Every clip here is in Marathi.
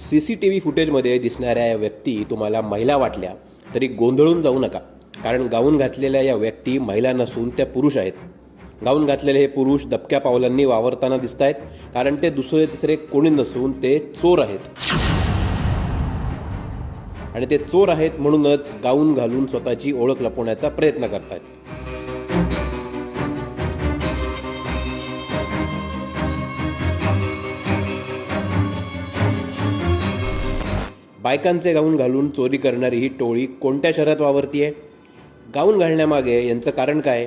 सी सी टी व्ही फुटेजमध्ये दिसणाऱ्या या व्यक्ती तुम्हाला महिला वाटल्या तरी गोंधळून जाऊ नका. कारण गाऊन घातलेल्या या व्यक्ती महिला नसून त्या पुरुष आहेत. गाऊन घातलेले हे पुरुष दबक्या पावलांनी वावरताना दिसत आहेत कारण ते दुसरे तिसरे कोणी नसून ते चोर आहेत. आणि ते चोर आहेत म्हणूनच गाऊन घालून स्वतःची ओळख लपवण्याचा प्रयत्न करतायत. बायकांचे गाऊन घालून चोरी करणारी ही टोळी कोणत्या शहरात वावरतीये गाऊन घालण्यामागे यांचं कारण काय?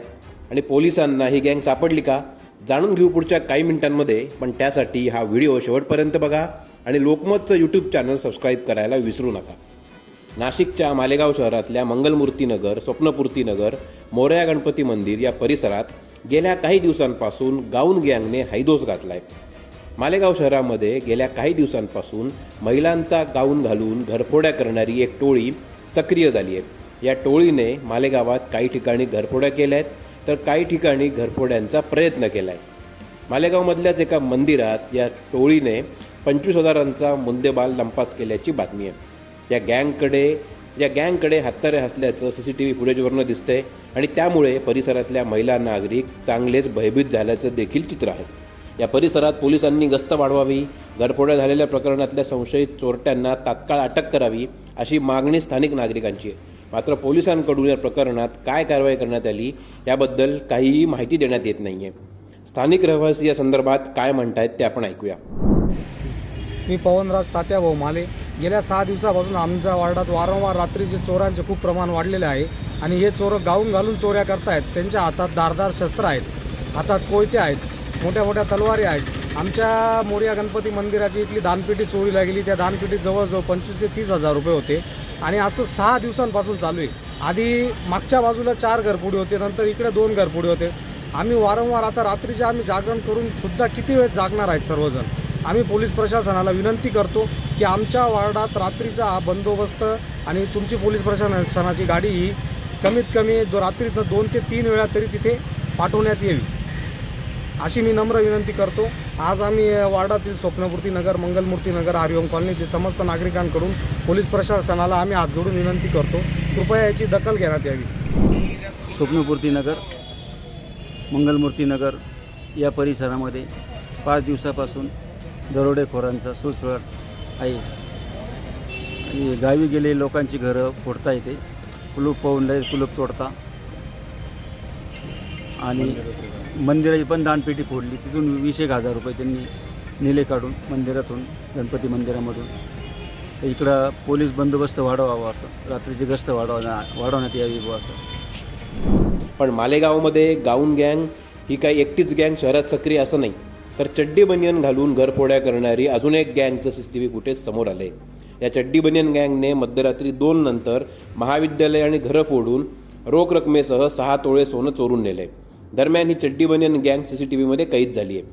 आणि पोलिसांना ही गँग सापडली का? जाणून घेऊ पुढच्या काही मिनिटांमध्ये पण त्यासाठी हा व्हिडिओ शेवटपर्यंत बघा आणि लोकमतचं यूट्यूब चॅनल सबस्क्राईब करायला विसरू नका. नाशिकच्या मालेगाव शहरातल्या मंगलमूर्तीनगर स्वप्नपूर्तीनगर मोरया गणपती मंदिर या परिसरात गेल्या काही दिवसांपासून गाऊन गँगने हैदोस घातला आहे मालेगाव शहरामध्ये गेल्या काही दिवसांपासून महिलांचा गाऊन घालून घरफोड्या करणारी एक टोळी सक्रिय झाली आहे. या टोळीने मालेगावात काही ठिकाणी घरफोड्या केल्या आहेत तर काही ठिकाणी घरफोड्यांचा प्रयत्न केला आहे मालेगावमधल्याच एका मंदिरात या टोळीने पंचवीस हजारांचा मुंदेबाल लंपास केल्याची बातमी आहे. या गँगकडे या गँगकडे हत्यारे असल्याचं सी सी टी व्ही फुटेजवरनं दिसतंय आणि त्यामुळे परिसरातल्या महिला नागरिक चांगलेच भयभीत झाल्याचं देखील चित्र आहे. या परिसरात पोलिसांनी गस्त वाढवावी घरफोड्या झालेल्या प्रकरणातल्या संशयित चोरट्यांना तात्काळ अटक करावी अशी मागणी स्थानिक नागरिकांची आहे. मात्र पोलिसांकडून या प्रकरणात काय कारवाई करण्यात आली याबद्दल काहीही माहिती देण्यात येत नाही आहे स्थानिक रहिवासी या संदर्भात काय म्हणतायत ते आपण ऐकूया. मी पवनराज तात्याभाऊ माले. गेल्या सहा दिवसापासून आमच्या वार्डात वारंवार रात्रीचे चोरांचे खूप प्रमाण वाढलेले आहे आणि हे चोरं गाऊन घालून चोऱ्या करतायत. त्यांच्या हातात धारदार शस्त्र आहेत हातात कोयते आहेत मोठ्या मोठ्या तलवारी आहेत. आमच्या मोर्या गणपती मंदिराची इथली दानपेटी चोरीला गेली त्या दानपेटीत जवळजवळ पंचवीस ते तीस हजार रुपये होते. आणि असं सहा दिवसांपासून चालू आहे. आधी मागच्या बाजूला चार घरपुडी होते. नंतर इकडे दोन घरपुडी होते. आम्ही वारंवार आता रात्रीचे आम्ही जागरण करून सुद्धा किती वेळ जागणार आहेत सर्वजण? आम्ही पोलीस प्रशासनाला विनंती करतो की आमच्या वार्डात रात्रीचा हा बंदोबस्त आणि तुमची पोलीस प्रशासनाची गाडी ही कमीत कमी जो रात्रीतनं दोन ते तीन वेळा तरी तिथे पाठवण्यात येईल अशी मी नम्र विनंती करतो. आज आम्ही वार्डातील स्वप्नपूर्ती नगर मंगलमूर्ती नगर हरिओम कॉलनीतील समस्त नागरिकांकडून पोलीस प्रशासनाला आम्ही हात जोडून विनंती करतो. कृपया याची दखल घेण्यात यावी. स्वप्नपूर्ती नगर मंगलमूर्ती नगर या परिसरामध्ये पाच दिवसापासून दरोडेखोरांचा सुळसुळाट आहे. आणि गावी गेले लोकांची घरं फोडता येते. कुलूप पाहून लय कुलूप तोडता. आणि मंदिराची पण दानपेटी फोडली. तिथून वीस एक हजार रुपये त्यांनी नेले काढून मंदिरातून गणपती मंदिरामधून. तर इकडं पोलीस बंदोबस्त वाढवावा असं. रात्रीची गस्त वाढवण्या वाढवण्यात यावी असं. पण मालेगावमध्ये गाऊन गँग ही काही एकटीच गँग शहरात सक्रिय असं नाही. तर चड्डी बनियन घालून घरफोड्या करणारी अजून एक गँगचं C C T V footage समोर आले या चड्डी बनियन गँगने मध्यरात्री दोन नंतर महाविद्यालय आणि घरं फोडून रोख रकमेसह सहा तोळे सोनं चोरून नेले दरम्यान ही चड्डी बनियन गँग सी सी टी व्हीमध्ये कैद झाली आहे.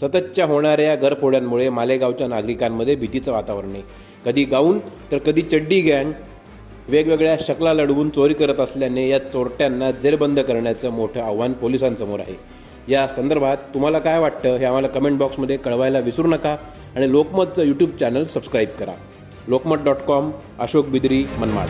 सततच्या होणाऱ्या घरफोड्यांमुळे मालेगावच्या नागरिकांमध्ये भीतीचं वातावरण आहे. कधी गाऊन तर कधी चड्डी गँग वेगवेगळ्या शकला लढवून चोरी करत असल्याने या चोरट्यांना जेरबंद करण्याचं मोठं आव्हान पोलिसांसमोर आहे. या संदर्भात तुम्हाला काय वाटतं हे आम्हाला कमेंट बॉक्समध्ये कळवायला विसरू नका आणि लोकमतचं यूट्यूब चॅनल सबस्क्राईब करा. Lokmat dot com Ashok Bidri Manmad.